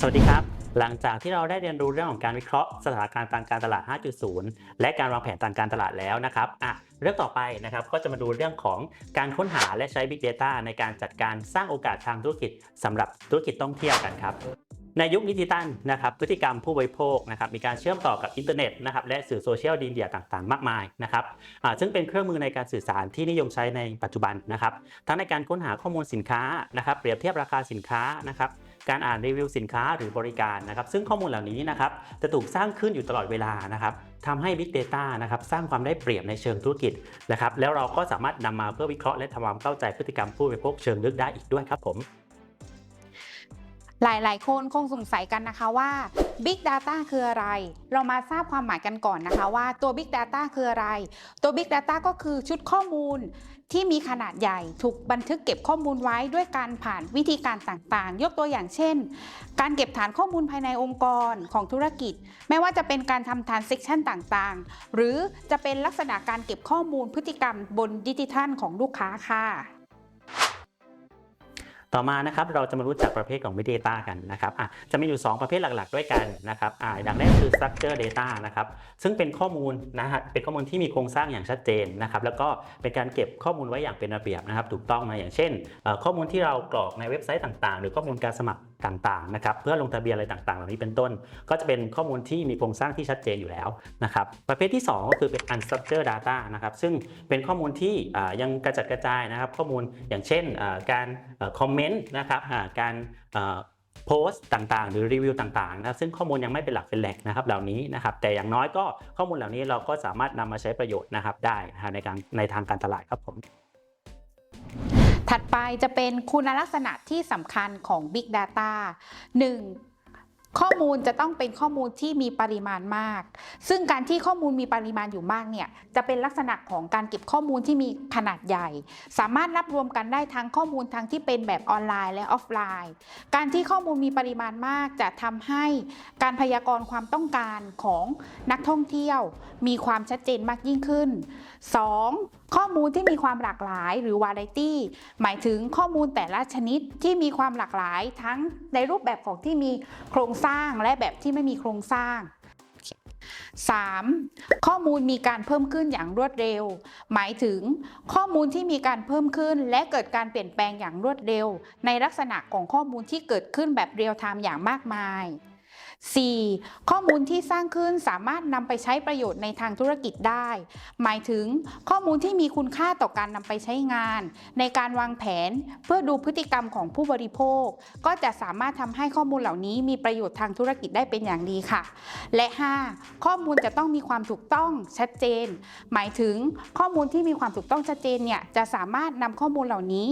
สวัสดีครับ หลังจากที่เราได้เรียนรู้เรื่องของการวิเคราะห์สถานการณ์ทางการตลาด 5.0 และการวางแผนทางการตลาดแล้วนะครับอะเรื่องต่อไปนะครับก็จะมาดูเรื่องของการค้นหาและใช้ Big Data ในการจัดการสร้างโอกาสทางธุรกิจสำหรับธุรกิจท่องเที่ยวกันครับในยุคดิจิตัลนะครับพฤติกรรมผู้บริโภคนะครับมีการเชื่อมต่อกับอินเทอร์เน็ตนะครับและสื่อโซเชียลมีเดียต่างๆ มากมายนะครับอ่าซึ่งเป็นเครื่องมือในการสื่อสารที่นิยมใช้ในปัจจุบันนะครับทั้งในการค้นหาข้อมูลสินค้านะครับเปรียบเทียบราคาสินค้านะครับ การอ่านรีวิวสินค้าหรือบริการนะครับ ซึ่งข้อมูลเหล่านี้นะครับจะถูกสร้างขึ้นอยู่ตลอดเวลานะครับทำให้ Big Data นะครับสร้างความได้เปรียบในเชิงธุรกิจนะครับแล้วเราก็สามารถนำมาเพื่อวิเคราะห์และทำความเข้าใจพฤติกรรมผู้บริโภคเชิงลึกได้อีกด้วยครับผม หลายๆ คนคงสงสัยกันนะคะว่า Big Data คืออะไร เรามาทราบความหมายกันก่อนนะคะว่าตัว Big Data คืออะไร ตัว Big Data ก็คือชุดข้อมูลที่มีขนาดใหญ่ ถูกบันทึกเก็บข้อมูลไว้ด้วยการผ่านวิธีการต่างๆ ยกตัวอย่างเช่น การเก็บฐานข้อมูลภายในองค์กรของธุรกิจ ไม่ว่าจะเป็นการทำ transaction ต่างๆ หรือจะเป็นลักษณะการเก็บข้อมูลพฤติกรรมบนดิจิทัลของลูกค้าค่ะ ต่อมานะครับเราจะมารู้จักประเภทของ Big Data กันนะครับอะจะมีอยู่ 2 ประเภทหลักๆ ด้วยกันนะครับอ่าอย่างแรกคือ Structure Data นะครับซึ่งเป็นข้อมูลนะฮะเป็นข้อมูลที่มีโครงสร้างอย่างชัดเจนนะครับแล้วก็เป็นการเก็บข้อมูลไว้อย่างเป็นระเบียบนะครับถูกต้องนะอย่างเช่น ข้อมูลที่เรากรอกในเว็บไซต์ต่างๆ หรือข้อมูลการสมัครต่างๆนะครับเพื่อลงทะเบียนอะไรต่างๆ เหล่านี้เป็นต้น ก็จะเป็นข้อมูลที่มีโครงสร้างที่ชัดเจนอยู่แล้วนะครับประเภทที่ 2 ก็คือเป็น unstructured data นะครับซึ่งเป็นข้อมูลที่ยังกระจัดกระจายนะครับ ข้อมูลอย่างเช่นการคอมเมนต์นะครับการโพสต์ต่างๆ หรือรีวิวต่างๆนะครับซึ่งข้อมูลยังไม่เป็นหลักเป็นแหล่งนะครับเหล่านี้นะครับแต่อย่างน้อยก็ข้อมูลเหล่านี้เราก็สามารถนำมาใช้ประโยชน์นะครับได้นะฮะในการในทางการตลาดครับผม ถัดไปจะเป็นคุณลักษณะที่สำคัญของ Big Data 1. ข้อมูลจะต้องเป็นข้อมูลที่มีปริมาณมาก ซึ่งการที่ข้อมูลมีปริมาณอยู่มากเนี่ยจะเป็นลักษณะของการเก็บข้อมูลที่มีขนาดใหญ่ สามารถรับรวมกันได้ทั้งข้อมูลทั้งที่เป็นแบบออนไลน์และออฟไลน์ การที่ข้อมูลมีปริมาณมากจะทำให้การพยากรณ์ความต้องการของนักท่องเที่ยว มีความชัดเจนมากยิ่งขึ้น 2. ข้อมูลที่มีความหลากหลายหรือ variety หมายถึงข้อมูลแต่ละชนิดที่มีความหลากหลายทั้งในรูปแบบของที่มีโครงสร้างและแบบที่ไม่มีโครงสร้าง 3. ข้อมูลมีการเพิ่มขึ้นอย่างรวดเร็ว หมายถึง ข้อมูลที่มีการเพิ่มขึ้น และเกิดการเปลี่ยนแปลงอย่างรวดเร็ว ในลักษณะของข้อมูลที่เกิดขึ้นแบบเรียลไทม์อย่างมากมาย 4. ข้อมูลที่สร้างขึ้นสามารถนำไปใช้ประโยชน์ในทางธุรกิจได้ หมายถึงข้อมูลที่มีคุณค่าต่อการนำไปใช้งาน ในการวางแผนเพื่อดูพฤติกรรมของผู้บริโภค ก็จะสามารถทำให้ข้อมูลเหล่านี้มีประโยชน์ทางธุรกิจได้เป็นอย่างดีค่ะ และ 5. ข้อมูลจะต้องมีความถูกต้องชัดเจน หมายถึงข้อมูลที่มีความถูกต้องชัดเจนเนี่ยจะสามารถนำข้อมูลเหล่านี้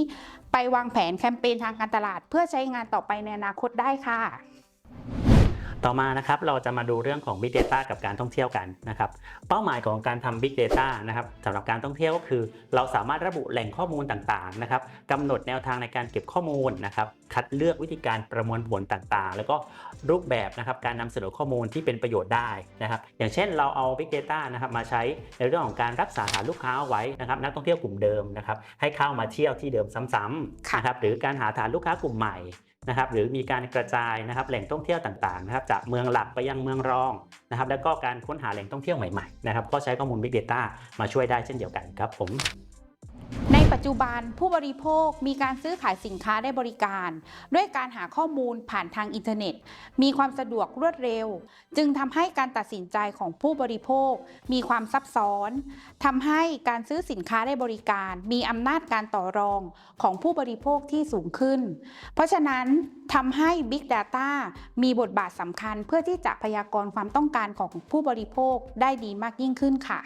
ไปวางแผนแคมเปญทางการตลาด เพื่อใช้งานต่อไปในอนาคตได้ค่ะ ต่อมานะครับเราจะมาดูเรื่องของ Big Data กับการท่องเที่ยวกันนะครับเป้าหมายของการทำ Big Data นะครับสำหรับการท่องเที่ยวก็คือ เราสามารถระบุแหล่งข้อมูลต่างๆนะครับกำหนดแนวทางในการเก็บข้อมูลนะครับคัดเลือกวิธีการประมวลผลต่างๆ แล้วก็รูปแบบนะครับการนำเสนอข้อมูลที่เป็นประโยชน์ได้นะครับอย่างเช่นเราเอา Big Data นะครับมาใช้ในเรื่องของการรักษาฐานลูกค้าเอาไว้นะครับนักท่องเที่ยวกลุ่มเดิมนะครับให้เข้ามาเที่ยวที่เดิมซ้ำค่ะๆนะครับหรือการหาฐานลูกค้ากลุ่มใหม่ นะครับหรือมีการกระจายนะครับแหล่งท่องเที่ยวต่างๆนะครับจากเมืองหลักไปยังเมืองรองนะครับแล้วก็การค้นหาแหล่งท่องเที่ยวใหม่ๆนะครับก็ใช้ข้อมูล Big Data มาช่วยได้เช่นเดียวกันครับผม ปัจจุบันผู้บริโภคมีการซื้อขายสินค้าได้บริการ ด้วยการหาข้อมูลผ่านทางอินเทอร์เน็ต มีความสะดวกรวดเร็ว จึงทำให้การตัดสินใจของผู้บริโภค มีความซับซ้อนทำให้การซื้อสินค้าได้บริการ มีอำนาจการต่อรองของผู้บริโภคที่สูงขึ้น เพราะฉะนั้นทำให้ Big Data มีบทบาทสำคัญเพื่อที่จะพยากรณ์ความต้องการของผู้บริโภคได้ดีมากยิ่งขึ้นค่ะ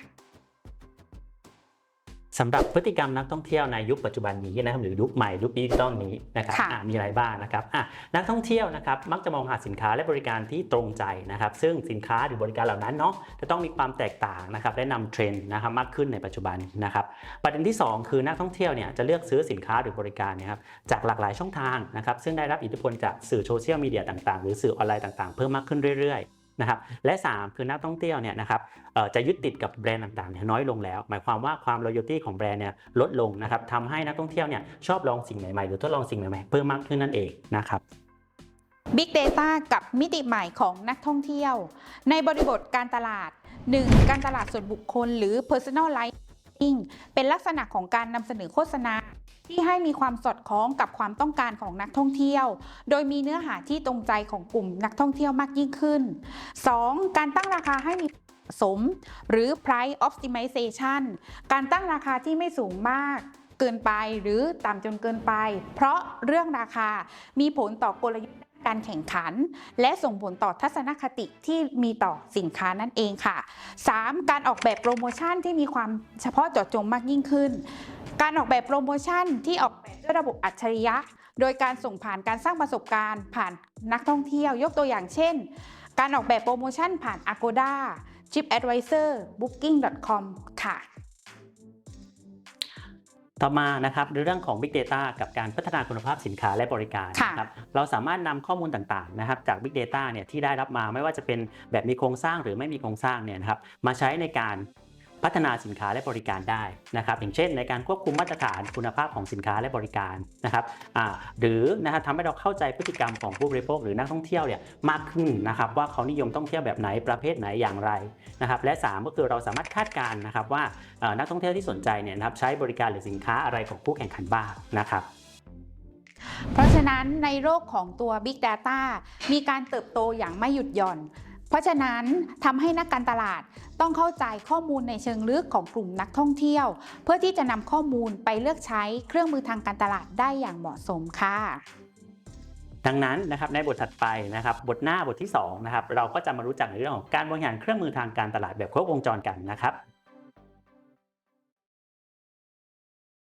สำหรับพฤติกรรมนักท่องเที่ยวในยุคปัจจุบันนี้นะครับหรือยุคใหม่ยุคดิจิตอลนี้นะครับค่ะอะมีอะไรบ้างนะครับอะนักท่องเที่ยวนะครับมักจะมองหาสินค้าและบริการที่ตรงใจนะครับ ซึ่งสินค้าหรือบริการเหล่านั้นเนาะจะต้องมีความแตกต่างนะครับและนำเทรนด์นะครับมากขึ้นในปัจจุบันนะครับ ประเด็นที่ 2 คือนักท่องเที่ยวเนี่ยจะเลือกซื้อสินค้าหรือบริการเนยครับจากหลากหลายช่องทางนะครับซึ่งได้รับอิทธิพลจากสื่อโซเชียลมีเดียต่างๆ หรือสื่อออนไลน์ต่างๆ เพิ่มมากขึ้นเรื่อยๆ นะครับและ 3 คือนักท่องเที่ยวเนี่ยนะครับจะยึดติดกับแบรนด์ต่างๆเนี่ยน้อยลงแล้ว หมายความว่าความ loyalty ของแบรนด์เนี่ยลดลงนะครับทำให้นักท่องเที่ยวเนี่ยชอบลองสิ่งใหม่ๆหรือทดลองสิ่งใหม่ๆเพิ่มมากขึ้นนั่นเองนะครับ Big Data กับมิติใหม่ของนักท่องเที่ยว ในบริบทการตลาด 1. การตลาดส่วนบุคคลหรือ personalizing เป็นลักษณะของการนำเสนอโฆษณา ที่ให้มีความสอดคล้องกับความต้องการของนักท่องเที่ยว โดยมีเนื้อหาที่ตรงใจของกลุ่มนักท่องเที่ยวมากยิ่งขึ้น 2. การตั้งราคาให้มีสม หรือ price optimization การตั้งราคาที่ไม่สูงมากเกินไปหรือต่ำจนเกินไป เพราะเรื่องราคามีผลต่อกลยุทธ์การแข่งขัน และส่งผลต่อทัศนคติที่มีต่อสินค้านั่นเองค่ะ 3. การออกแบบโปรโมชั่นที่มีความเฉพาะเจาะจงมากยิ่งขึ้น การออกแบบโปรโมชั่นที่ออกแบบด้วยระบบอัจฉริยะ โดยการส่งผ่านการสร้างประสบการณ์ ผ่านนักท่องเที่ยวยกตัวอย่างเช่น การออกแบบโปรโมชั่นผ่าน Agoda TripAdvisor Booking.com ค่ะ ต่อมานะครับในเรื่องของ Big Data กับการพัฒนาคุณภาพสินค้าและบริการค่ะนะครับเราสามารถนำข้อมูลต่างๆนะครับจาก Big Data เนี่ยที่ได้รับมาไม่ว่าจะเป็นแบบมีโครงสร้างหรือไม่มีโครงสร้างเนี่ยนะครับมาใช้ในการ พัฒนาสินค้าและบริการได้นะครับอย่างเช่นในการควบคุมมาตรฐานคุณภาพของสินค้าและบริการนะครับหรือนะครับทำให้เราเข้าใจพฤติกรรมของผู้บริโภคหรือนักท่องเที่ยวเนี่ยมากขึ้นนะครับว่าเขานิยมท่องเที่ยวแบบไหนประเภทไหนอย่างไรนะครับและสามก็คือเราสามารถคาดการณ์นะครับว่านักท่องเที่ยวที่สนใจเนี่ยนะครับใช้บริการหรือสินค้าอะไรของคู่แข่งขันบ้างนะครับเพราะฉะนั้นในโลกของตัว Big Data มีการเติบโตอย่างไม่หยุดหย่อน เพราะฉะนั้นทำให้นักการตลาดต้องเข้าใจข้อมูลในเชิงลึกของกลุ่มนักท่องเที่ยว เพื่อที่จะนำข้อมูลไปเลือกใช้เครื่องมือทางการตลาดได้อย่างเหมาะสมค่ะดังนั้นนะครับในบทถัดไปนะครับบทหน้าบทที่2นะครับเราก็จะมารู้จักในเรื่องของการบริหารเครื่องมือทางการตลาดแบบครบวงจรกันนะครับ